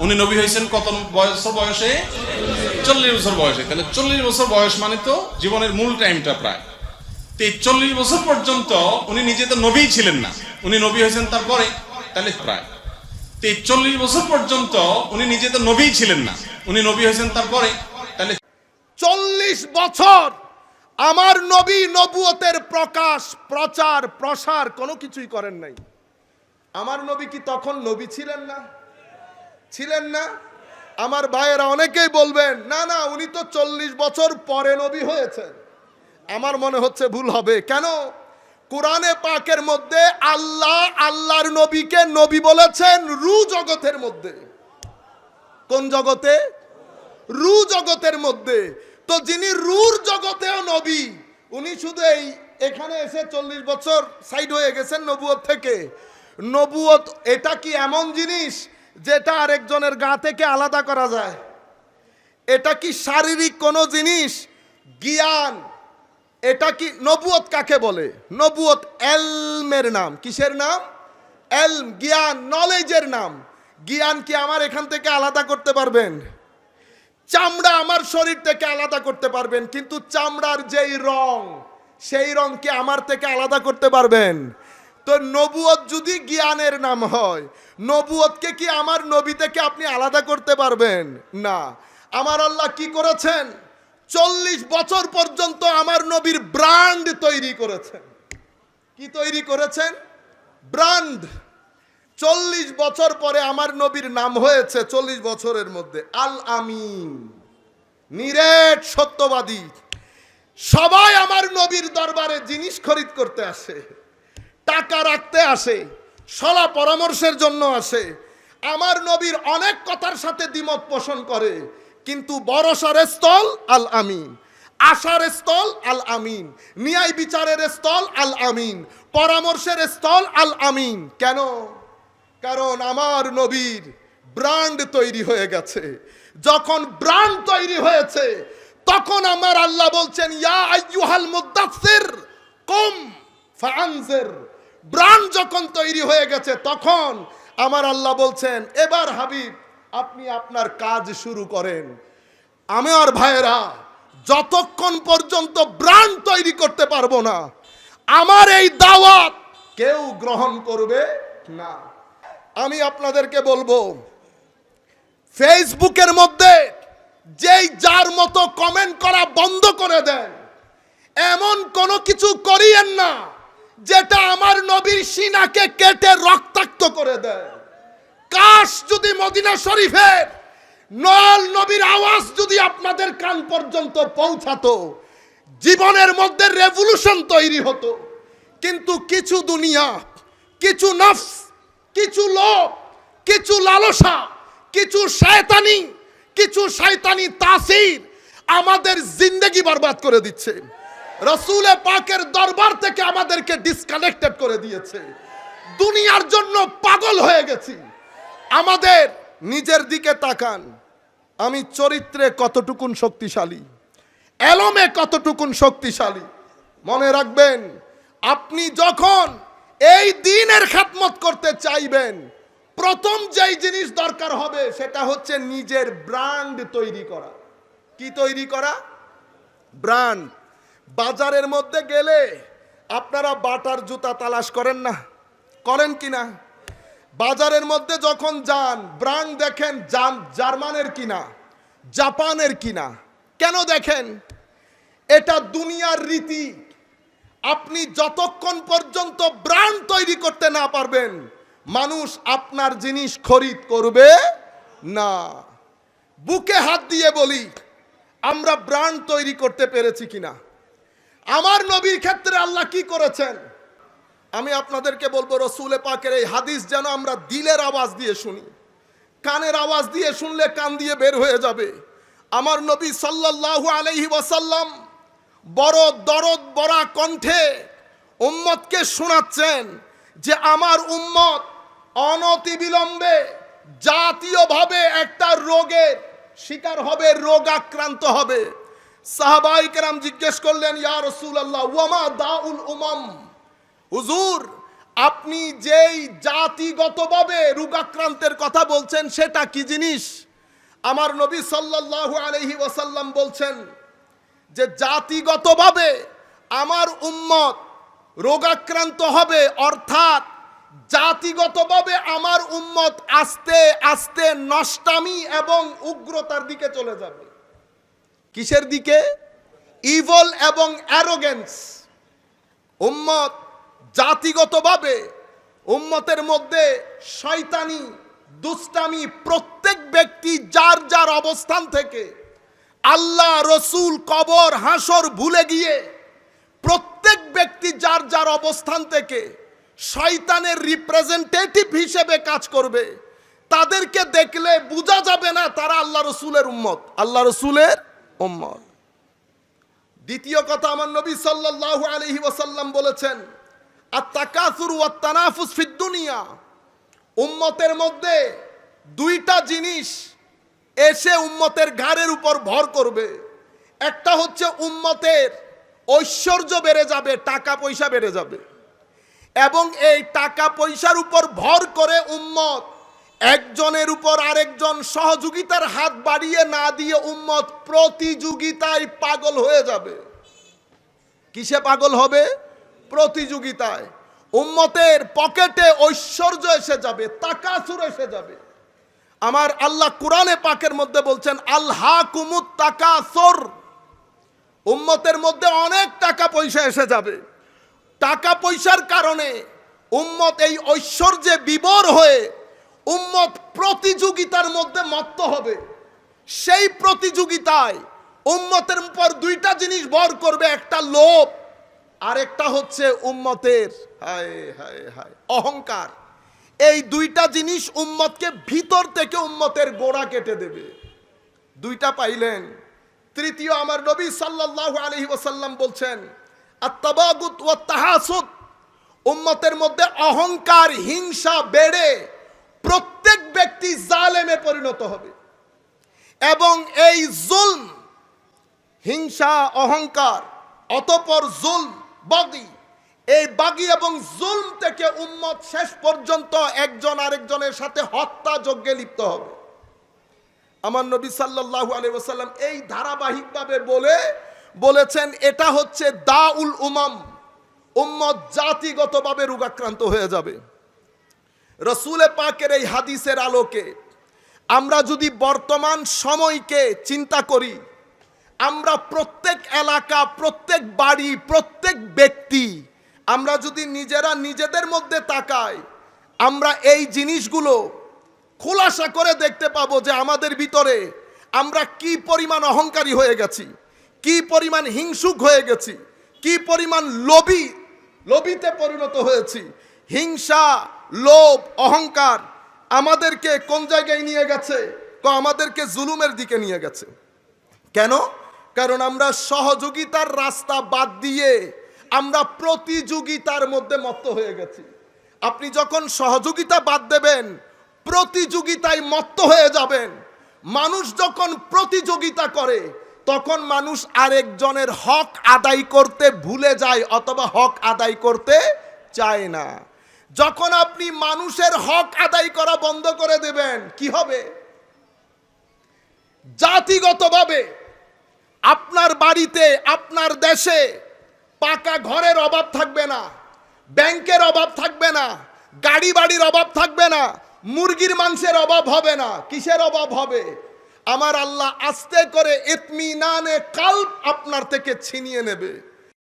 উনি নবী হয়েছেন কত বছর বয়সে? চল্লিশ বছর বয়সে। তাহলে চল্লিশ বছর বয়স মানে তো জীবনের মূল টাইমটা প্রায়। তো এই চল্লিশ বছর পর্যন্ত উনি নিজে তো নবী ছিলেন না। উনি নবী হয়েছেন তারপরে, তাহলে প্রায়। তো এই চল্লিশ বছর পর্যন্ত উনি নিজে তো নবী ছিলেন না। উনি নবী হয়েছেন তারপরে, তাহলে চল্লিশ বছর আমার নবী নবুয়তের প্রকাশ, প্রচার, প্রসার কোনো কিছুই করেন নাই। আমার নবী কি তখন নবী ছিলেন না? ছিলেন না? আমার ভাইয়েরা অনেকেই বলবেন, না না, উনি তো চল্লিশ বছর পরে নবী হয়েছেন। আমার মনে হচ্ছে ভুল হবে। কেন? কোরআনে পাকের মধ্যে আল্লাহ আল্লাহর নবীকে নবী বলেছেন রু জগতের মধ্যে। কোন জগতে? রু জগতের মধ্যে। তো যিনি রুর জগতেও নবী, উনি শুধু এই এখানে এসে চল্লিশ বছর সাইড হয়ে গেছেন নবুয়ত থেকে। নবুয়ত, এটা কি এমন জিনিস যেটা আরেকজনের গা থেকে আলাদা করা যায়। এটা কি শারীরিক কোনো জিনিস? জ্ঞান। এটা কি নবুয়ত কাকে বলে? নবুয়ত এলমের নাম। কিসের নাম? এলম, জ্ঞান, নলেজের নাম। জ্ঞান কি আমার এখান থেকে আলাদা করতে পারবেন? চামড়া আমার শরীর থেকে আলাদা করতে পারবেন, কিন্তু চামড়ার যেই রং, সেই রং কি আমার থেকে আলাদা করতে পারবেন? তো নবুয়ত যদি জ্ঞানের নাম হয়, নবুয়তকে কি আমার নবী থেকে আপনি আলাদা করতে পারবেন? না। আমার আল্লাহ কি করেছেন? চল্লিশ বছর পর্যন্ত আমার নবীর ব্র্যান্ড তৈরি করেছেন। কি তৈরি করেছেন? ব্র্যান্ড। চল্লিশ বছর পরে আমার নবীর নাম হয়েছে চল্লিশ বছরের মধ্যে। আল আমিন। নিরেট সত্যবাদী। সবাই আমার নবীর দরবারে জিনিস খরিদ করতে আসে। টাকা রাখতে আসে, সলা পরামর্শের জন্য আসে। আমার নবীর অনেক কথার সাথে দ্বিমত পোষণ করে, কিন্তু বরসার স্থল আল আমিন, আশার স্থল আল আমিন, ন্যায় বিচারের স্থল আল আমিন, পরামর্শের স্থল আল আমিন। কেন? কারণ আমার নবীর ব্র্যান্ড তৈরি হয়ে গেছে। যখন ব্র্যান্ড তৈরি হয়েছে, তখন আমার আল্লাহ বলছেন, ইয়া আইয়ুহাল মুদাসসির, কুম ফাআনজির। ব্র্যান্ড যখন তৈরি হয়ে গেছে, তখন আমার আল্লাহ বলছেন, এবার হাবিব, আপনি আপনার কাজ শুরু করেন। আমার ভাইয়েরা, যতক্ষণ পর্যন্ত ব্র্যান্ড তৈরি করতে পারব না, আমার এই দাওয়াত কেউ গ্রহণ করবে না। আমি আপনাদেরকে বলব, ফেসবুকের মধ্যে যেই যার মতো কমেন্ট করা বন্ধ করে দেন, এমন কোনো কিছু করিয়েন না। যেটা আমার নবীর সিনাকে কেটে রক্তাক্ত করে দেয়। কাশ যদি মদিনা শরীফের নল নবীর আওয়াজ যদি আপনাদের কান পর্যন্ত পৌঁছাতো, জীবনের মধ্যে রেভলিউশন তৈরি হতো। কিন্তু কিছু দুনিয়া, কিছু নফস, কিছু লোক কিছু লালসা, কিছু শয়তানি কিছু শয়তানি তাসির আমাদের জিন্দগি বরবাদ করে দিচ্ছে। রসুলে পাকের দরবার থেকে আমাদেরকে ডিসকানেক্টেড করে দিয়েছে। দুনিয়ার জন্য পাগল হয়ে গেছি। আমাদের নিজের দিকে তাকান। আমি চরিত্রে কতটুকুন শক্তিশালী? এলমে কতটুকুন শক্তিশালী? মনে রাখবেন, আপনি যখন এই দিনের খাতমত করতে চাইবেন, প্রথম যেই জিনিস দরকার হবে সেটা হচ্ছে নিজের ব্র্যান্ড তৈরি করা। কি তৈরি করা? ব্র্যান্ড। বাজারের মধ্যে গেলে আপনারা বাটার জুতা তালাশ করেন না। করেন কি না? বাজারের মধ্যে যখন যান ব্র্যান্ড দেখেন জার্মানের কিনা জাপানের কিনা কেন দেখেন? এটা দুনিয়ার রীতি। আপনি যতক্ষণ পর্যন্ত ব্র্যান্ড তৈরি করতে না পারবেন, মানুষ আপনার জিনিস খরিদ করবে না। বুকে হাত দিয়ে বলি, আমরা ব্র্যান্ড তৈরি করতে পেরেছি কিনা আমার নবীর ক্ষেত্রে আল্লাহ কি করেছেন? আমি আপনাদেরকে বলব, রসুলে পাকের এই হাদিস যেন আমরা দিলের আওয়াজ দিয়ে শুনি। কানের আওয়াজ দিয়ে শুনলে কান দিয়ে বের হয়ে যাবে। আমার নবী সাল্লাল্লাহু আলাইহি ওয়াসাল্লাম বড় দরদ বড়া কণ্ঠে উম্মতকে শোনাচ্ছেন যে আমার উম্মত অনতিবিলম্বে জাতীয়ভাবে একটা রোগের শিকার হবে, রোগাক্রান্ত হবে। সাহাবাই কেরাম জিজ্ঞেস করলেন, ইয়া রসুল আল্লাহ ওয়ামা দাউল উমাম? হুজুর, আপনি যেই জাতিগতভাবে রোগাক্রান্তের কথা বলছেন, সেটা কি জিনিস? আমার নবী ওয়াসাল্লাম বলছেন যে, জাতিগতভাবে আমার উম্মত রোগাক্রান্ত হবে, অর্থাৎ জাতিগতভাবে আমার উম্মত আস্তে আস্তে নষ্টামি এবং উগ্রতার দিকে চলে যাবে। কিসের দিকে? ইভল এবং অ্যারোগেন্স উম্মত জাতিগতভাবে উম্মতের মধ্যে শয়তানি, দুষ্টামি প্রত্যেক ব্যক্তি যার যার অবস্থান থেকে আল্লাহ রসুল কবর, হাসর ভুলে গিয়ে প্রত্যেক ব্যক্তি যার যার অবস্থান থেকে শয়তানের রিপ্রেজেন্টেটিভ হিসেবে কাজ করবে। তাদেরকে দেখলে বোঝা যাবে না তারা আল্লাহ রসুলের উম্মত। আল্লাহ রসুলের উম্মত। দ্বিতীয় কথা আমার নবী সাল্লাল্লাহু আলাইহি ওয়াসাল্লাম বলেছেন আর তাকাসুর ওয়াত তানাফুস দুনিয়া। উম্মতের মধ্যে দুইটা জিনিস এসে উম্মতের ঘাড়ের উপর ভর করবে। একটা হচ্ছে উম্মতের ঐশ্বর্য বেড়ে যাবে টাকা পয়সা বেড়ে যাবে। এবং এই টাকা পয়সার উপর ভর করে উম্মত একজনের উপর আরেকজন সহযোগিতার হাত বাড়িয়ে না দিয়ে উম্মত প্রতিযোগিতায় পাগল হয়ে যাবে। কিসে পাগল হবে? প্রতিযোগিতায়। উম্মতের পকেটে ঐশ্বর্য এসে যাবে, তাকাসুর এসে যাবে। আমার আল্লাহ কোরআনে পাকের মধ্যে বলছেন আল্লাহ কুমুত তাকাসর। উম্মতের মধ্যে অনেক টাকা পয়সা এসে যাবে। টাকা পয়সার কারণে উম্মত এই ঐশ্বর্যে বিবর হয়ে উম্মত প্রতিযোগিতার মধ্যে মত্ত হবে। সেই প্রতিযোগিতায় উম্মতের উপর দুইটা জিনিস ভর করবে, একটা লোভ, আর একটা হচ্ছে উম্মতের অহংকার। এই দুইটা জিনিস উম্মতকে ভিতর থেকে উম্মতের গোড়া কেটে দেবে। দুইটা পাইলেন। তৃতীয়, আমার নবী সাল্লাল্লাহু আলাইহি ওয়াসাল্লাম বলছেন, আত্তাবাগুত ওয়া তাহাসুদ উম্মতের মধ্যে অহংকার, হিংসা বেড়ে প্রত্যেক ব্যক্তি জালেমে পরিণত হবে। এবং এই জুলম, হিংসা, অহংকার, অতপর জুলম, বাগি, এই বাগি এবং জুলম থেকে উম্মত শেষ পর্যন্ত একজন আরেকজনের সাথে হত্যা যজ্ঞে লিপ্ত হবে। আমার নবী সাল্লাল্লাহু আলাইহি এই ধারাবাহিকভাবে বলে, বলেছেন, এটা হচ্ছে দাউল উমাম। উম্মত জাতিগতভাবে রোগাক্রান্ত হয়ে যাবে। রসুলে পাকের এই হাদিসের আলোকে আমরা যদি বর্তমান সময়কে চিন্তা করি, আমরা প্রত্যেক এলাকা, প্রত্যেক বাড়ি, প্রত্যেক ব্যক্তি, আমরা যদি নিজেরা নিজেদের মধ্যে তাকাই, আমরা এই জিনিসগুলো খোলাসা করে দেখতে পাবো যে আমাদের ভিতরে আমরা কি পরিমাণ অহংকারী হয়ে গেছি, কি পরিমাণ হিংসুক হয়ে গেছি, কি পরিমাণ লোভী, লোভিতে পরিণত হয়েছি। হিংসা লোভ, অহংকার আমাদেরকে কোন জায়গায় নিয়ে গেছে? তো আমাদেরকে জুলুমের দিকে নিয়ে গেছে। কেন? কারণ আমরা সহযোগিতার রাস্তা বাদ দিয়ে আমরা প্রতিযোগিতার মধ্যে মত্ত হয়ে গেছি। আপনি যখন সহযোগিতা বাদ দেবেন, প্রতিযোগিতায় মত্ত হয়ে যাবেন। মানুষ যখন প্রতিযোগিতা করে, তখন মানুষ আরেকজনের হক আদায় করতে ভুলে যায় অথবা হক আদায় করতে চায় না। যখন আপনি মানুষের হক আদায় করা বন্ধ করে দেবেন, কি হবে? জাতিগতভাবে আপনার বাড়িতে, আপনার দেশে পাকা ঘরের অভাব থাকবে না, ব্যাংকের অভাব থাকবে না গাড়ি বাড়ির অভাব থাকবে না, মুরগির মাংসের অভাব হবে না। কিসের অভাব হবে? আমার আল্লাহ আস্তে করে ইতমিনানে কাল্প আপনার থেকে ছিনিয়ে নেবে।